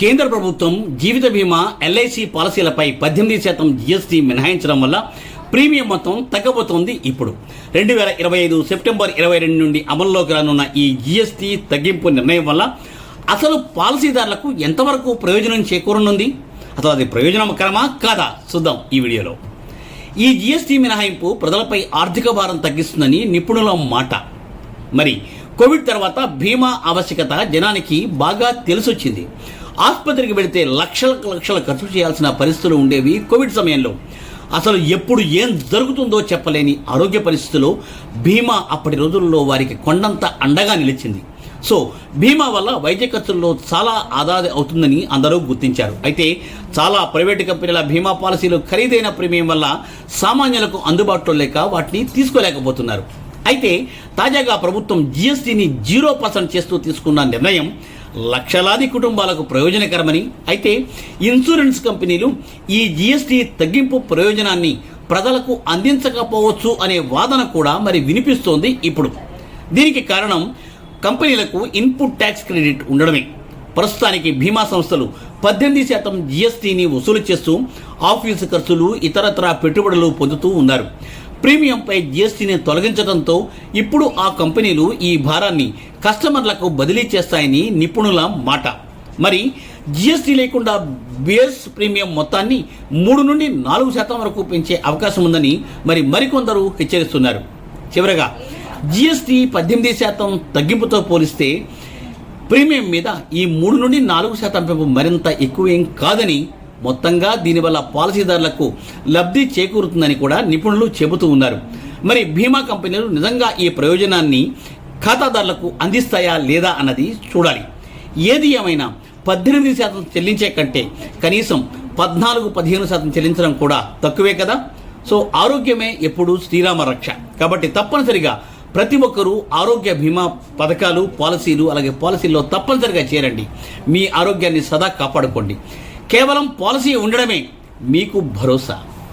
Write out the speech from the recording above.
కేంద్ర ప్రభుత్వం జీవిత బీమా ఎల్ఐసి పాలసీలపై పద్దెనిమిది శాతం జీఎస్టీ మినహాయించడం వల్ల ప్రీమియం మొత్తం తగ్గబోతోంది ఇప్పుడు. రెండు వేల ఇరవై ఐదు సెప్టెంబర్ ఇరవై రెండు నుండి అమల్లోకి రానున్న ఈ జీఎస్టీ తగ్గింపు నిర్ణయం వల్ల అసలు పాలసీదారులకు ఎంతవరకు ప్రయోజనం చేకూరనుంది? అసలు అది ప్రయోజనకరమా కాదా? చూద్దాం ఈ వీడియోలో. ఈ జీఎస్టీ మినహాయింపు ప్రజలపై ఆర్థిక భారం తగ్గిస్తుందని నిపుణుల మాట. మరి కోవిడ్ తర్వాత బీమా ఆవశ్యకత జనానికి బాగా తెలిసొచ్చింది. ఆసుపత్రికి వెళితే లక్షల లక్షల ఖర్చు చేయాల్సిన పరిస్థితులు ఉండేవి కోవిడ్ సమయంలో. అసలు ఎప్పుడు ఏం జరుగుతుందో చెప్పలేని ఆరోగ్య పరిస్థితుల్లో బీమా అప్పటి రోజుల్లో వారికి కొండంత అండగా నిలిచింది. సో బీమా వల్ల వైద్య ఖర్చుల్లో చాలా ఆదా అవుతుందని అందరూ గుర్తించారు. అయితే చాలా ప్రైవేటు కంపెనీల బీమా పాలసీలు ఖరీదైన ప్రీమియం వల్ల సామాన్యులకు అందుబాటులో లేక వాటిని తీసుకోలేకపోతున్నారు. అయితే తాజాగా ప్రభుత్వం జీఎస్టీని జీరో పర్సెంట్ చేస్తూ తీసుకున్న నిర్ణయం లక్షలాది కుటుంబాలకు ప్రయోజనకరమని అయితే ఇన్సూరెన్స్ కంపెనీలు ఈ జీఎస్టీ తగ్గింపు ప్రయోజనాన్ని ప్రజలకు అందించకపోవచ్చు అనే వాదన కూడా మరి వినిపిస్తోంది ఇప్పుడు. దీనికి కారణం కంపెనీలకు ఇన్పుట్ ట్యాక్స్ క్రెడిట్ ఉండడమే. ప్రస్తుతానికి బీమా సంస్థలు పద్దెనిమిది శాతం జీఎస్టీని వసూలు చేస్తూ ఆఫీసు ఖర్చులు ఇతరత్ర పెట్టుబడులు పొందుతూ ఉన్నారు. ప్రీమియంపై జీఎస్టీని తొలగించడంతో ఇప్పుడు ఆ కంపెనీలు ఈ భారాన్ని కస్టమర్లకు బదిలీ చేస్తాయని నిపుణుల మాట. మరి జీఎస్టీ లేకుండా బేస్ ప్రీమియం మొత్తాన్ని మూడు నుండి నాలుగు శాతం వరకు పెంచే అవకాశం ఉందని మరి మరికొందరు హెచ్చరిస్తున్నారు. చివరగా జీఎస్టీ పద్దెనిమిది శాతం తగ్గింపుతో పోలిస్తే ప్రీమియం మీద ఈ మూడు నుండి నాలుగు శాతం పెంపు మరింత ఎక్కువేం కాదని మొత్తంగా దీనివల్ల పాలసీదారులకు లబ్ధి చేకూరుతుందని కూడా నిపుణులు చెబుతూ ఉన్నారు. మరి బీమా కంపెనీలు నిజంగా ఈ ప్రయోజనాన్ని ఖాతాదారులకు అందిస్తాయా లేదా అన్నది చూడాలి. ఏది ఏమైనా పద్దెనిమిది శాతం చెల్లించే కంటే కనీసం పద్నాలుగు పదిహేను శాతం చెల్లించడం కూడా తక్కువే కదా? సో ఆరోగ్యమే ఎప్పుడు శ్రీరామ రక్ష. కాబట్టి తప్పనిసరిగా ప్రతి ఒక్కరూ ఆరోగ్య బీమా పథకాలు పాలసీలు అలాగే పాలసీల్లో తప్పనిసరిగా చేరండి. మీ ఆరోగ్యాన్ని సదా కాపాడుకోండి. కేవలం పాలసీ ఉండడమే మీకు భరోసా.